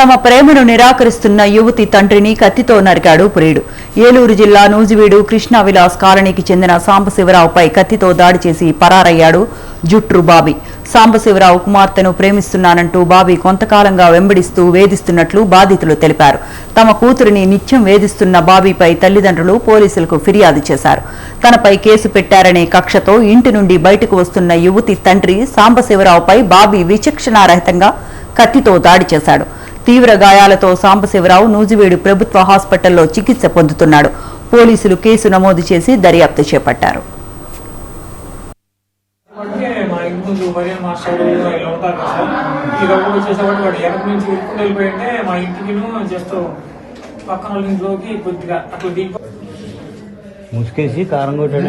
తమ ప్రేమను నిరాకరిస్తున్న యువతి తండ్రిని కత్తితో నరికాడు ప్రియుడు. ఏలూరు జిల్లా నూజివీడు కృష్ణా విలాస్ కాలనీకి చెందిన సాంబశివరావుపై కత్తితో దాడి చేసి పరారయ్యాడు జుట్రు బాబీ. సాంబశివరావు కుమార్తెను ప్రేమిస్తున్నానంటూ బాబీ కొంతకాలంగా వెంబడిస్తూ వేధిస్తున్నట్లు బాధితులు తెలిపారు. తమ కూతురిని నిత్యం వేధిస్తున్న బాబీపై తల్లిదండ్రులు పోలీసులకు ఫిర్యాదు చేశారు. తనపై కేసు పెట్టారనే కక్షతో ఇంటి నుండి బయటకు వస్తున్న యువతి తండ్రి సాంబశివరావుపై బాబీ విచక్షణారహితంగా కత్తితో దాడి చేశాడు. తీవ్ర గాయాలతో సాంబశివరావు నూజివీడు ప్రభుత్వ హాస్పిటల్లో చికిత్స పొందుతున్నాడు. పోలీసులు కేసు నమోదు చేసి దర్యాప్తు చేపట్టారు. ముసుకేసి కారం కొట్టాడు.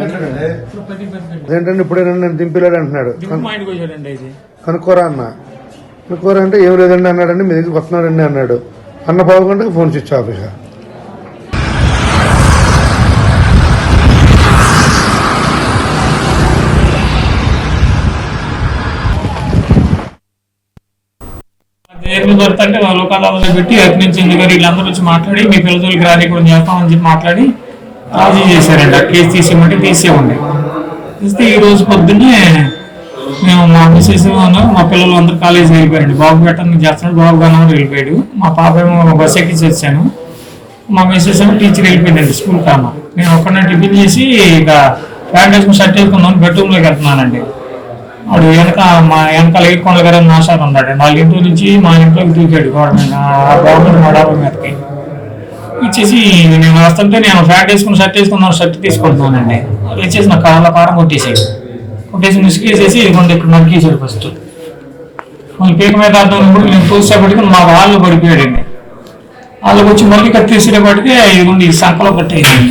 ఇప్పుడే నన్ను దింపిలాడు అంటున్నాడు. కనుక్కోరా అన్న. అంటే ఏం లేదండి అన్నాడండి మీ దగ్గరికి వస్తున్నాడండి అన్నాడు. అన్న పావు గంటకు ఫోన్ స్విచ్ ఆఫ్ ఇక. దేని పడుతుంటే వాళ్ళ లోకాలలో పెట్టి అటు నుంచి ఎందుకు వీళ్ళందరూ వచ్చి మాట్లాడి మీ పిల్లలకి రాని కూడా చేస్తామని చెప్పి మాట్లాడి రాజీ చేశారండి. ఆ కేసు తీసేయమంటే తీసేయండి. తీస్తే ఈ రోజు పొద్దున్నే మేము మా మిస్సెస్ మా పిల్లలు అందరూ కాలేజీకి వెళ్ళిపోయారండి. బాబు పెట్టని చేస్తున్నాడు. బాబు గన్నవరం వెళ్ళిపోయాడు. మా పాప ఏమో బస్ ఎక్కించి వచ్చాను. మా మిస్సెస్ ఏమో టీచర్ వెళ్ళిపోయిందండి స్కూల్ కామ. నేను ఒక్కడే టిఫిన్ చేసి ఇక ప్యాంట్ వేసుకుని షర్ట్ వేసుకున్నాను బెడ్రూమ్లోకి వెళ్తున్నానండి. వాడు వెనక మా వెనకాల ఏడుకొండ గారు నాశారు ఉన్నాడు వాళ్ళ ఇంటి నుంచి మా ఇంట్లోకి దూకాడు. గోడ గవర్నమెంట్ మా డాబా మీదకి. ఇచ్చేసి నేను వస్తుంటే నేను ఫ్యాట్ వేసుకుని షర్ట్ వేసుకున్నాను షర్ట్ తీసుకుంటున్నానండి. వచ్చేసి నా కాళ్ళ పారం కొట్టేసాడు కొట్టేసి ముసుకేసేసి ఇదిగోండి ఇక్కడ నరికేసాడు ఫస్ట్ మళ్ళీ పీక మీద ఆడుతున్నప్పుడు కూడా చూసేపటికి మా వాళ్ళు పడిపోయాడండి. వాళ్ళకి వచ్చి మళ్ళీ కత్తి ఇదిగోండి ఈ సంకలో కట్టేయండి